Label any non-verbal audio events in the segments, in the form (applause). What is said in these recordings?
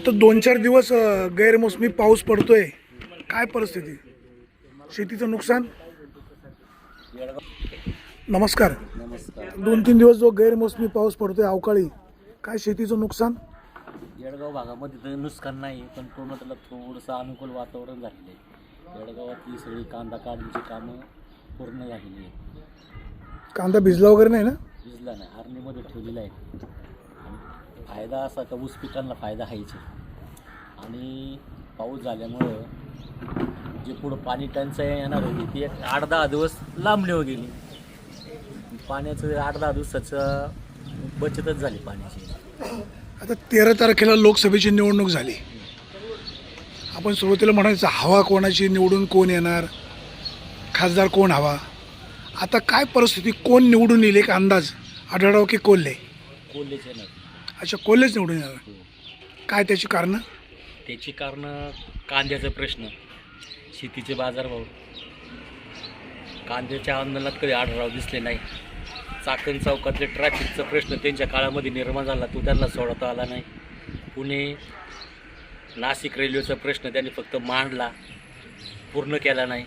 आता दोन चार दिवस अ, गैरमोसमी पाऊस पडतोय. काय परिस्थिती? शेतीचं नुकसान? नमस्कार. नमस्कार. दोन तीन दिवस जो गैरमोसमी पाऊस पडतोय अवकाळी काय शेतीचं नुकसान? येडगाव भागामध्ये तर नुकसान नाही पण पूर्ण त्याला थोडंसं अनुकूल वातावरण झालेलं आहे. येडगावातली सगळी कांदा काढणीची कामं पूर्ण झालेली आहे कांदा भिजला वगैरे नाही ना? भिजला नाही आर्मीमध्ये ठेवलेला आहे. फायदा असा का ऊस पिकांना फायदा व्हायचे आणि पाऊस झाल्यामुळं जे पुढं पाणी टंचाई येणार होती ती एक आठ दहा दिवस लांबलीवर गेली. पाण्याचं आठ दहा दिवसाचं बचतच झाली पाण्याची. आता तेरा तारखेला लोकसभेची निवडणूक झाली. आपण सुरुवातीला म्हणायचं हवा कोणाची निवडून कोण येणार खासदार कोण हवा? आता काय परिस्थिती कोण निवडून येईल एक अंदाज? आढळराव की कोल्हे? कोल्हेचे नाही अच्छा कोल्हेच निवडून येणार हो. काय त्याची कारणं? त्याची कारणं कांद्याचा प्रश्न. शेतीचे बाजारभाव. कांद्याच्या आंदोलनात कधी आढळराव दिसले नाही. चाकण चौकातले ट्रॅफिकचा प्रश्न त्यांच्या काळामध्ये निर्माण झाला तो त्यांना सोडवता आला नाही. पुणे नाशिक रेल्वेचा प्रश्न त्यांनी फक्त मांडला पूर्ण केला नाही.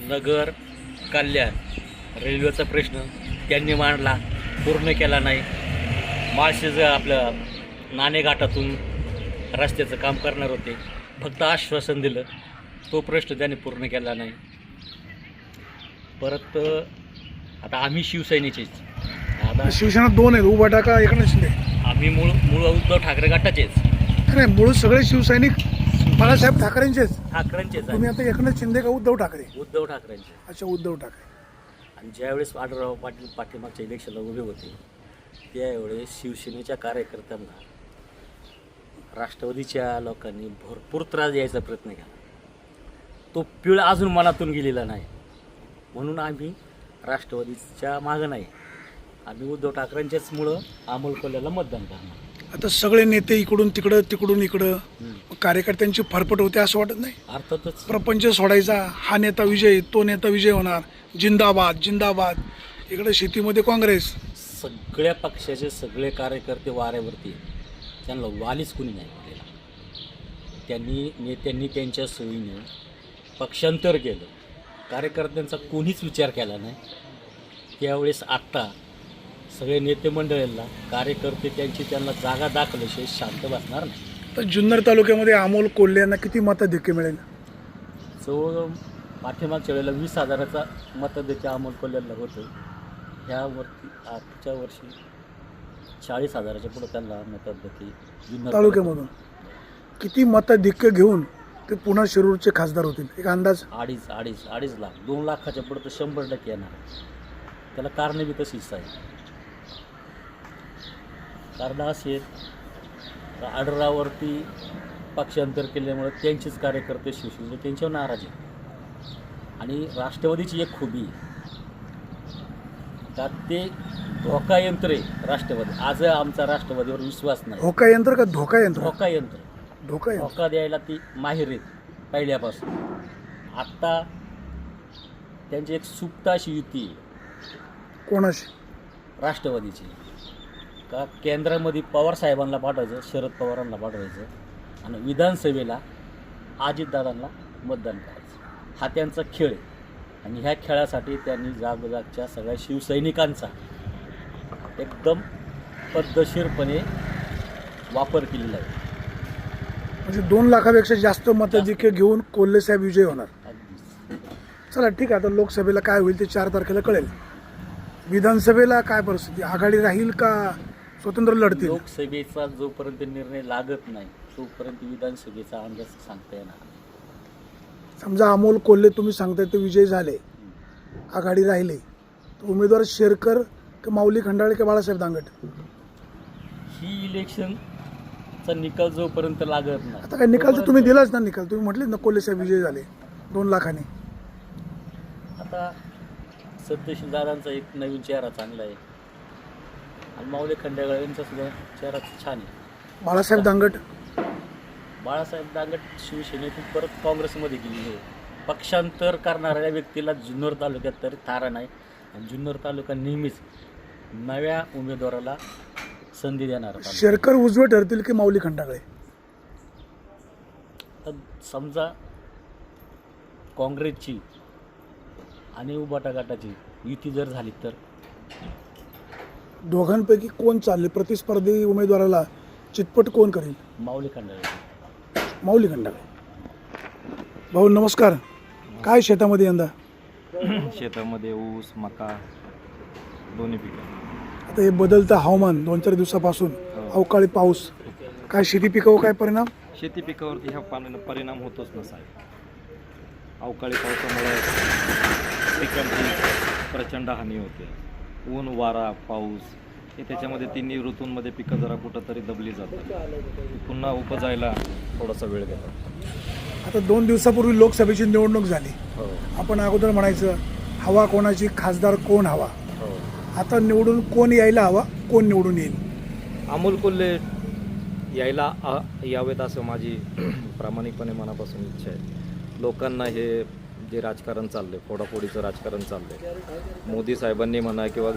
नगर कल्याण रेल्वेचा प्रश्न त्यांनी मांडला पूर्ण केला नाही. माळशेज आपलं नाणेघाटातून रस्त्याचं काम करणार होते. फक्त आश्वासन दिलं. तो प्रश्न त्यांनी पूर्ण केला नाही. परत आता आम्ही शिवसैनिकचेच आता शिवसेना दोन आहेत उभाटा का एकनाथ शिंदे. आम्ही मूळ मूळ उद्धव ठाकरे गटाचेच. नाही मूळ सगळे शिवसैनिक बाळासाहेब ठाकरेंचेच. ठाकरेंचेच तुम्ही आहे आता एकनाथ शिंदे का उद्धव ठाकरे? उद्धव ठाकरेंचे. अच्छा उद्धव ठाकरे. आणि ज्यावेळेस आढळराव पाटील पाठीमागच्या इलेक्शनला उभे होते त्यावेळेस शिवसेनेच्या कार्यकर्त्यांना राष्ट्रवादीच्या लोकांनी भरपूर त्रास द्यायचा प्रयत्न केला. तो पिळ अजून मनातून गेलेला नाही. म्हणून आम्ही राष्ट्रवादीच्या मागं नाही. आम्ही उद्धव ठाकरेंच्याच मुळं अमोल कोल्ह्याला मतदान करणार. आता सगळे नेते इकडून तिकडं तिकडून इकडं. कार्यकर्त्यांची फरफट होते असं वाटत नाही. अर्थातच. प्रपंच सोडायचा हा नेता विजय तो नेता विजय होणार. जिंदाबाद जिंदाबाद. इकडे शेतीमध्ये काँग्रेस सगळ्या पक्षाचे सगळे कार्यकर्ते वाऱ्यावरती. त्यांना वालीच कुणी नाही केलेला त्यांनी नेत्यांनी त्यांच्या सोयीने पक्षांतर केलं. कार्यकर्त्यांचा कोणीच विचार केला नाही. त्यावेळेस आत्ता सगळे नेते मंडळींना कार्यकर्ते त्यांची त्यांना जागा दाखवल्याशिवाय शांत बसणार नाही. तर जुन्नर तालुक्यामध्ये अमोल कोल्हे यांना किती मताधिक्य मिळेल? जवळ पाठीमागच्या वेळेला वीस हजाराचा मतदाते अमोल कोल्ह्याला होतं ह्या वरती आजच्या वर्षी चाळीस हजाराच्या पुढे त्यांना जुन्नर तालुक्यामधून. किती मताधिक्य घेऊन ते पुन्हा शिरूरचे खासदार होतील? एक अंदाज? अडीच अडीच अडीच लाख. दोन लाखाच्या पुढे तर शंभर टक्के येणार. त्याला कारण बी तशीच आहे कारण अशी आहेत आडरावरती पक्षांतर केल्यामुळे त्यांचेच कार्यकर्ते शिवसेनेचे त्यांच्यावर नाराज आहे आणि राष्ट्रवादीची एक खूबी आहे का ते धोका यंत्र आहे राष्ट्रवादी. आज आमचा राष्ट्रवादीवर विश्वास नाही. धोका यंत्र का धोका यंत्र? धोका यंत्र. धोका यंत्र. धोका द्यायला ती माहीर आहेत पहिल्यापासून. आत्ता त्यांची एक सुप्त अशी युती आहे. कोणाशी? राष्ट्रवादीची. का केंद्रामध्ये पवार साहेबांना पाठवायचं शरद पवारांना पाठवायचं आणि विधानसभेला अजितदादांना मतदान करायचं. हा त्यांचा खेळ आहे. आणि ह्या खेळासाठी त्यांनी जागोजागच्या सगळ्या शिवसैनिकांचा एकदम पद्धतशीरपणे वापर केलेला आहे. म्हणजे दोन लाखापेक्षा जास्त मताधिक्य घेऊन कोल्हे साहेब विजय होणार. चला ठीक आहे आता लोकसभेला काय होईल ते चार तारखेला कळेल. विधानसभेला काय परिस्थिती? आघाडी राहील का स्वतंत्र लढतील? लोकसभेचा जोपर्यंत निर्णय लागत नाही तोपर्यंत विधानसभेचा अंदाज सांगता येणार समजा अमोल कोल्हे तुम्ही सांगताय ते विजय झाले. आघाडी राहिले. तर उमेदवार शेरकर का माऊली खंडाळे का बाळासाहेब दांगट? ही इलेक्शनचा निकाल जोपर्यंत लागत नाही. आता काय निकाल तर तुम्ही दिलाच ना निकाल. तुम्ही म्हटले ना कोल्हे साहेब विजय झाले. दोन लाखाने. आता सत्यशील दादांचा एक नवीन चेहरा चांगला आहे. आणि माऊली खंडेगळ यांचा सुद्धा चेहरा छान आहे. बाळासाहेब दांगट. बाळासाहेब दांगट शिवसेनेतून परत काँग्रेसमध्ये गेलेले आहे पक्षांतर करणाऱ्या व्यक्तीला जुन्नर तालुक्यात तरी थारा नाही. आणि जुन्नर तालुका नेहमीच नव्या उमेदवाराला संधी देणार. शेरकर उजवे ठरतील की माऊली खंडागळे? तर समजा काँग्रेसची आणि उबाटा गटाची युती जर झाली तर? दोघांपैकी कोण चालले? प्रतिस्पर्धी उमेदवाराला चितपट कोण करेल? माऊली खंडाळे माऊली खंडागळे भाऊ नमस्कार. काय शेतामध्ये यंदा? शेतामध्ये ऊस मका दोन्ही पिकं. आता हे बदलतं हवामान दोन चार दिवसापासून. अवकाळी पाऊस. काय शेती पिकावर काय परिणाम? शेती पिकावरती ह्या पाण्यानं परिणाम होतोच ना साहेब. अवकाळी पावसामुळे पिकांची प्रचंड हानी होते. ऊन वारा पाऊस हे त्याच्यामध्ये तिन्ही ऋतूंमध्ये पिकं जरा कुठंतरी दबली जातात. पुन्हा उपजायला थोडासा वेळ घेतात आता दोन दिवसापूर्वी लोकसभेची निवडणूक झाली. हो. आपण अगोदर म्हणायचं हवा कोणाची खासदार कोण हवा? हो. आता निवडून कोण यायला हवा कोण निवडून येईल? अमोल कोल्हे यायला यावेत असं माझी प्रामाणिकपणे मनापासून इच्छा आहे. लोकांना हे जे राजकारण चाललंय फोडाफोडीचं राजकारण चाललंय. मोदी साहेबांनी म्हणा किंवा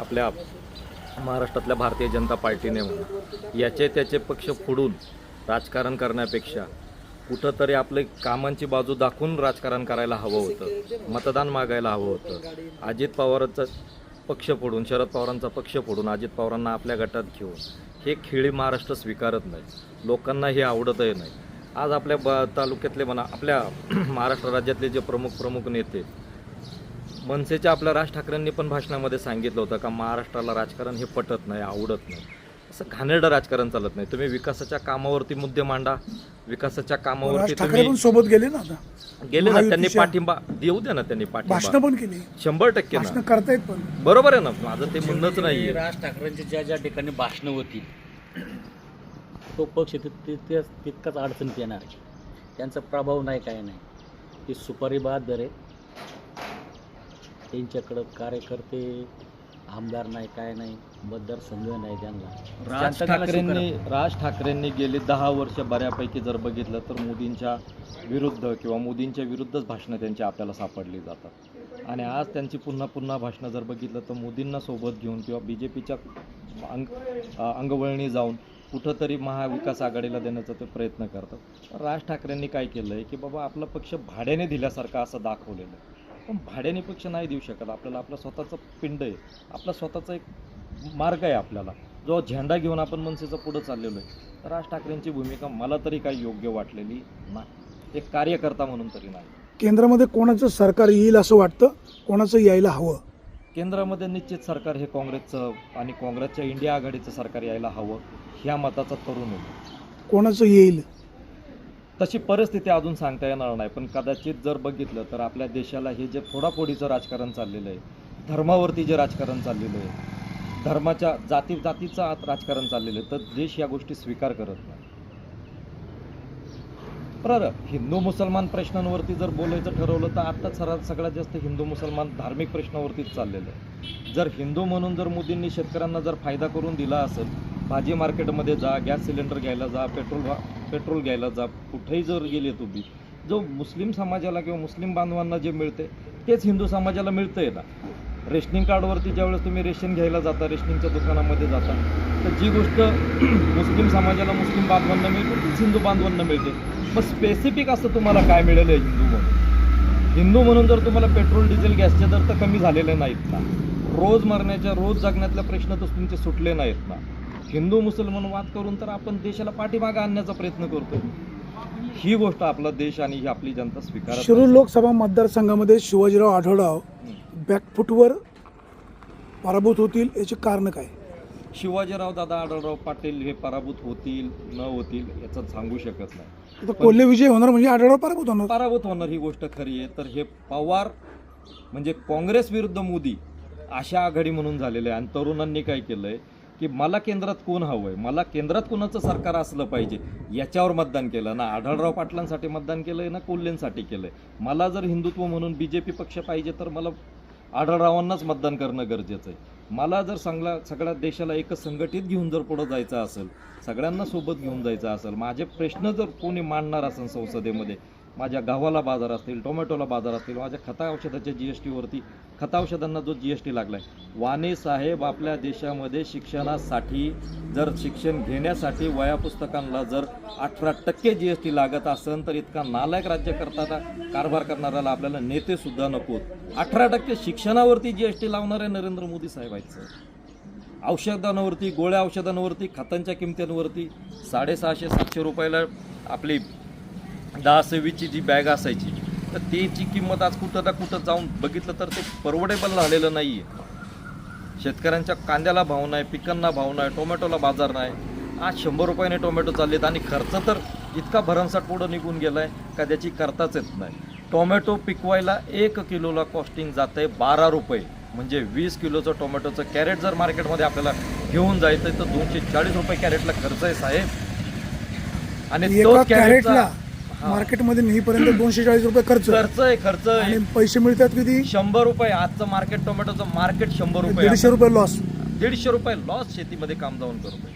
आपल्या महाराष्ट्रातल्या भारतीय जनता पार्टीने म्हणा याचे त्याचे पक्ष फोडून राजकारण करण्यापेक्षा कुठंतरी आपले कामांची बाजू दाखवून राजकारण करायला हवं होतं मतदान मागायला हवं होतं. अजित पवारांचा पक्ष फोडून शरद पवारांचा पक्ष फोडून अजित पवारांना आपल्या गटात घेऊन हे खेळी महाराष्ट्र स्वीकारत नाही. लोकांना हे आवडतही नाही. आज आपल्या ब तालुक्यातले म्हणा आपल्या (clears throat) महाराष्ट्र राज्यातले जे प्रमुख प्रमुख नेते मनसेच्या आपल्या राज ठाकरेंनी पण भाषणामध्ये सांगितलं होतं का महाराष्ट्राला राजकारण हे पटत नाही आवडत नाही. असं घाणेरडं राजकारण चालत नाही. तुम्ही विकासाच्या कामावरती मुद्दे मांडा. विकासाच्या कामावरती राज ठाकरे पण तुम्ही सोबत गेले ना आता? गेले ना त्यांनी पाठिंबा देऊ द्या ना त्यांनी भाषणं पाठिंबा पण केली. शंभर टक्के करतायत पण. बरोबर आहे ना माझं ते म्हणणंच नाही राज ठाकरेंची ज्या ज्या ठिकाणी भाषणं होतील तो पक्ष ति- ति- ते- तितकाच अडचणीत येणार आहे. त्यांचा प्रभाव नाही काय नाही. ते सुपारी बहादर आहे त्यांच्याकडं कार्यकर्ते आमदार नाही काय नाही. मतदारसंघ नाही त्यांना. राज ठाकरेंनी राज ठाकरेंनी गेली दहा वर्ष बऱ्यापैकी जर बघितलं तर मोदींच्या विरुद्ध किंवा मोदींच्या विरुद्धच भाषणं त्यांची आपल्याला सापडली जातात. आणि आज त्यांची पुन्हा पुन्हा भाषणं जर बघितलं तर मोदींना सोबत घेऊन किंवा बी जे पीच्या अंग अंगवळणी जाऊन कुठंतरी महाविकास आघाडीला देण्याचा ते प्रयत्न करतात. राज ठाकरेंनी काय केलं आहे की बाबा आपला पक्ष भाड्याने दिल्यासारखा असं दाखवलेलं आहे. पण भाड्याने पक्ष नाही देऊ शकत. आपल्याला आपला स्वतःचं पिंड आहे. आपला स्वतःचा एक मार्ग आहे आपल्याला. जो झेंडा घेऊन आपण मनसेचं पुढं चाललेलो आहे. तर राज ठाकरेंची भूमिका मला तरी काही योग्य वाटलेली नाही. एक कार्यकर्ता म्हणून तरी नाही. केंद्रामध्ये कोणाचं सरकार येईल असं वाटतं? कोणाचं यायला हवं? केंद्रामध्ये निश्चित सरकार हे काँग्रेसचं आणि काँग्रेसच्या इंडिया आघाडीचं सरकार यायला हवं. ह्या मताचा तरुण आहे. कोणाचं येईल? तशी परिस्थिती अजून सांगता येणार नाही पण कदाचित जर बघितलं तर आपल्या देशाला हे जे फोडाफोडीचं राजकारण चाललेलं आहे धर्मावरती जे राजकारण चाललेलं आहे धर्माच्या जाती जातीचं आत राजकारण चाललेलं आहे तर देश या गोष्टी स्वीकार करत नाही. बरं हिंदू मुसलमान प्रश्नांवरती जर बोलायचं ठरवलं तर आता सर्वात सगळ्यात जास्त हिंदू मुसलमान धार्मिक प्रश्नावरतीच चाललेलं आहे. जर हिंदू म्हणून जर मोदींनी शेतकऱ्यांना जर फायदा करून दिला असेल भाजी मार्केटमध्ये जा गॅस सिलेंडर घ्यायला जा पेट्रोल पेट्रोल घ्यायला जा कुठेही जर गेले तुम्ही जो मुस्लिम समाजाला किंवा मुस्लिम बांधवांना जे मिळते तेच हिंदू समाजाला मिळतंय ना. रेशनिंग कार्डवरती ज्यावेळेस तुम्ही रेशन घ्यायला जाता रेशनिंगच्या दुकानामध्ये जाता तर जी गोष्ट (clears throat) मुस्लिम समाजाला मुस्लिम बांधवांना मिळते तीच हिंदू बांधवांना मिळते. मग स्पेसिफिक असं तुम्हाला काय मिळेल आहे हिंदू म्हणून? हिंदू म्हणून जर तुम्हाला पेट्रोल डिझेल गॅसचे दर तर कमी झालेले नाहीत ना. रोज मरण्याच्या रोज जगण्यातल्या प्रश्न तर तुमचे सुटले नाहीत ना. हिंदू मुसलमान वाद करून तर आपण देशाला पाठीमागे आणण्याचा प्रयत्न करतोय ही गोष्ट आपला देश आणि ही आपली जनता स्वीकारत शिरूर. लोकसभा मतदारसंघामध्ये शिवाजीराव आढळराव बॅकफुटवर पराभूत होतील याची कारण काय? शिवाजीराव दादा आढळराव पाटील हे पराभूत होतील न होतील याचं सांगू शकत नाही. आता कोल्हे विजय होणार म्हणजे आढळराव पराभूत होणार. पराभूत होणार ही गोष्ट खरी आहे. तर हे पवार म्हणजे काँग्रेस विरुद्ध मोदी अशा आघाडी म्हणून झालेले आहे. आणि तरुणांनी काय केलंय? की मला केंद्रात कोण हवं आहे मला केंद्रात कोणाचं सरकार असलं पाहिजे? याच्यावर मतदान केलं. ना आढळराव पाटलांसाठी मतदान आहे ना कोल्हेंसाठी आहे मला जर हिंदुत्व म्हणून बी जे पी पक्ष पाहिजे तर मला आढळरावांनाच मतदान करणं गरजेचं आहे. मला जर चांगला सगळ्या देशाला एकच संघटित घेऊन जर पुढं जायचं असेल सगळ्यांना सोबत घेऊन जायचं असेल माझे प्रश्न जर कोणी मांडणार असेल संसदेमध्ये माझ्या गव्हाला बाजार असतील टोमॅटोला बाजार असतील माझ्या खता औषधाच्या जी एस टीवरती खता औषधांना जो जी एस टी लागला आहे वाने साहेब आपल्या देशामध्ये शिक्षणासाठी जर शिक्षण घेण्यासाठी वयापुस्तकांना जर अठरा टक्के जी एस टी लागत असेल तर इतका नालायक राज्य करताना कारभार करणाऱ्याला आपल्याला नेतेसुद्धा नकोत अठरा टक्के शिक्षणावरती जी एस टी लावणारे नरेंद्र मोदी साहेब आहेत सर. औषधांवरती गोळ्या औषधांवरती खतांच्या किमत्यांवरती साडेसहाशे सातशे रुपयाला आपली दहा सव्वीसची जी बॅग असायची तर त्याची किंमत आज कुठं ना कुठं जाऊन बघितलं तर ते परवडेबल झालेलं नाही आहे शेतकऱ्यांच्या कांद्याला भाव नाही पिकांना भाव नाही टोमॅटोला बाजार नाही. आज शंभर रुपयाने टोमॅटो चाललेत आणि खर्च तर इतका भरमसाठ पुढं निघून गेला आहे का त्याची करताच येत नाही. टोमॅटो पिकवायला एक किलोला कॉस्टिंग जात आहे बारा रुपये. म्हणजे वीस किलोचं टोमॅटोचं कॅरेट जर मार्केटमध्ये आपल्याला घेऊन जायचं तर दोनशे चाळीस रुपये कॅरेटला खर्च आहे साहेब. आणि तोच कॅरेटला मार्केटमध्ये नेईपर्यंत दोनशे चाळीस रुपये खर्च. खर्च आहे खर्च आहे. आणि पैसे मिळतात किती? शंभर रुपये. आजचं मार्केट टोमॅटोचं मार्केट शंभर रुपये दीडशे रुपये लॉस दीडशे रुपये लॉस शेतीमध्ये काम जाऊन करतोय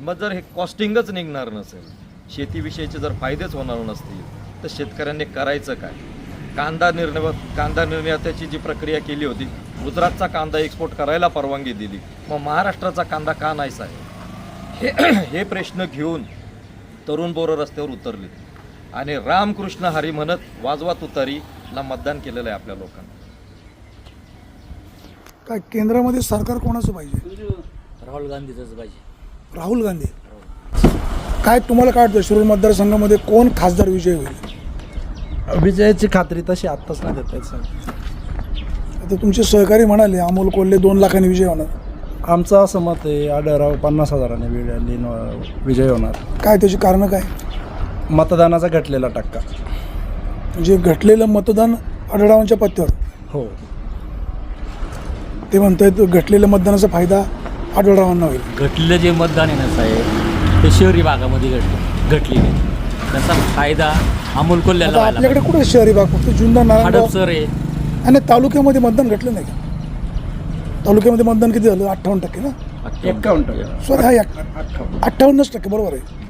मग जर हे कॉस्टिंगच निघणार नसेल शेतीविषयीचे जर फायदेच होणार नसतील तर शेतकऱ्यांनी करायचं काय? कांदा निर्णय कांदा निर्यातीची जी प्रक्रिया केली होती गुजरातचा कांदा एक्सपोर्ट करायला परवानगी दिली. मग महाराष्ट्राचा कांदा का नाही साहेब? हे (clears throat) हे प्रश्न घेऊन तरुण बोरं रस्त्यावर उतरले आणि रामकृष्ण हरी म्हणत वाजवा तुतारीला मतदान केलेलं आहे आपल्या लोकांना. काय केंद्रामध्ये सरकार कोणाचं पाहिजे? राहुल गांधीचंच पाहिजे. राहुल गांधी. काय तुम्हाला काय वाटतं शिरूर मतदारसंघामध्ये कोण खासदार विजय होईल? विजयाची खात्री तशी आत्ताच नाही देता येत सर आता तुमचे सहकारी म्हणाले अमोल कोल्हे दोन लाखांनी विजय होणार. आमचं असं मत आहे आढळराव पन्नास हजाराने विजय होणार. काय त्याची कारणं काय? मतदानाचा घटलेला टक्का. म्हणजे घटलेलं मतदान आढळरावांच्या पत्त्यावर. हो. ते म्हणतायत घटलेल्या मतदानाचा फायदा आढळरावांना होईल. घटलेलं जे मतदान आहे ना साहेब ते शहरी भागामध्ये घडलं घटली नाही त्याचा फायदा अमोल कोल्ह्याला आता व्हायला आपल्याकडे पाहिजे. कुठे शहरी भाग? फक्त जुन्नर नारायणगाव? हडपसर आहे. आणि तालुक्यामध्ये मतदान घटलं नाही का? तालुक्यामध्ये मतदान किती झालं? अठ्ठावन्न टक्के ना? एक्कावन्न टक्के. सॉरी हा अठ्ठावन्नच टक्के बरोबर आहे.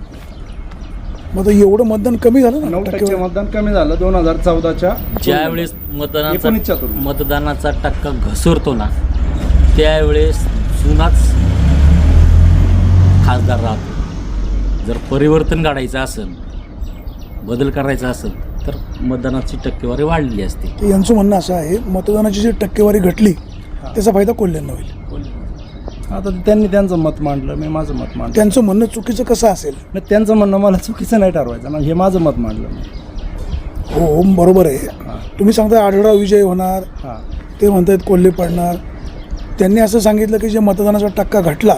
मग एवढं मतदान कमी झालं ना? नऊ टक्के मतदान कमी झालं दोन हजार चौदाच्या. ज्या वेळेस मतदानाचा. मतदानाचा टक्का घसरतो ना त्यावेळेस जुनाच खासदार राहतो. जर परिवर्तन काढायचं असेल बदल करायचा असेल तर मतदानाची टक्केवारी वाढलेली असते. यांचं म्हणणं असं आहे मतदानाची जी टक्केवारी घटली त्याचा फायदा कोल्ह्यांना होईल. आता त्यांनी त्यांचं मत मांडलं मी माझं मत मांडलं. त्यांचं म्हणणं चुकीचं कसं असेल? नाही, त्यांचं म्हणणं मला चुकीचं नाही ठरवायचं ना हे माझं मत मांडलं मी. हो हो बरोबर आहे. तुम्ही सांगता आढळराव विजय होणार हां. ते म्हणतायत कोल्हे पडणार. त्यांनी असं सांगितलं की जे मतदानाचा टक्का घटला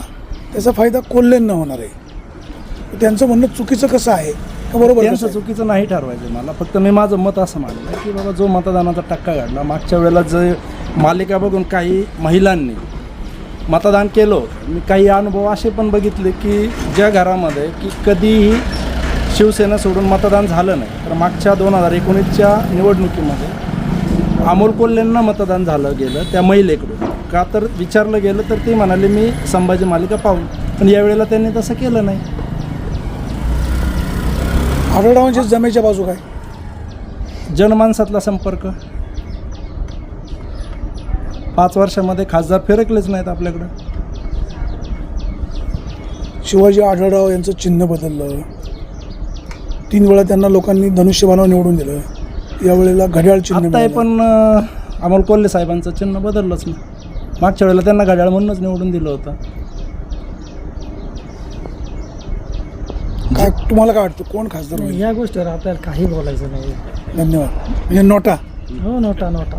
त्याचा फायदा कोल्ह्यांना होणार आहे. त्यांचं म्हणणं चुकीचं कसं आहे? का बरोबर त्यांचं आहे? चुकीचं नाही ठरवायचं मला फक्त मी माझं मत असं मांडलं की बाबा जो मतदानाचा टक्का घडला मागच्या वेळेला जे मालिका बघून काही महिलांनी मतदान केलं. होतं. मी काही अनुभव असे पण बघितले की ज्या घरामध्ये की कधीही शिवसेना सोडून मतदान झालं नाही. तर मागच्या दोन हजार एकोणीसच्या निवडणुकीमध्ये अमोल कोल्हेंना मतदान झालं गेलं त्या महिलेकडून. का तर विचारलं गेलं तर ते म्हणाले मी संभाजी मालिका पाहून. पण यावेळेला त्यांनी तसं केलं नाही. आढळरावांच्या जमेच्या बाजू काय? जनमानसातला संपर्क. पाच वर्षामध्ये खासदार फिरकलेच नाहीत आपल्याकडं. शिवाजी आढळराव यांचं चिन्ह बदललं. तीन वेळा त्यांना लोकांनी धनुष्यबाणावर निवडून दिलं. यावेळेला घड्याळ चिन्ह आता हे मिळालं. पण अं, अमोल कोल्हे साहेबांचं चिन्ह बदललंच ना. मागच्या वेळेला त्यांना घड्याळ म्हणूनच निवडून दिलं होतं. काय तुम्हाला काय वाटतं? कोण खासदार होईल? या गोष्टीवर आपल्याला काही बोलायचं नाही. धन्यवाद. म्हणजे नोटा. हो नोटा नोटा.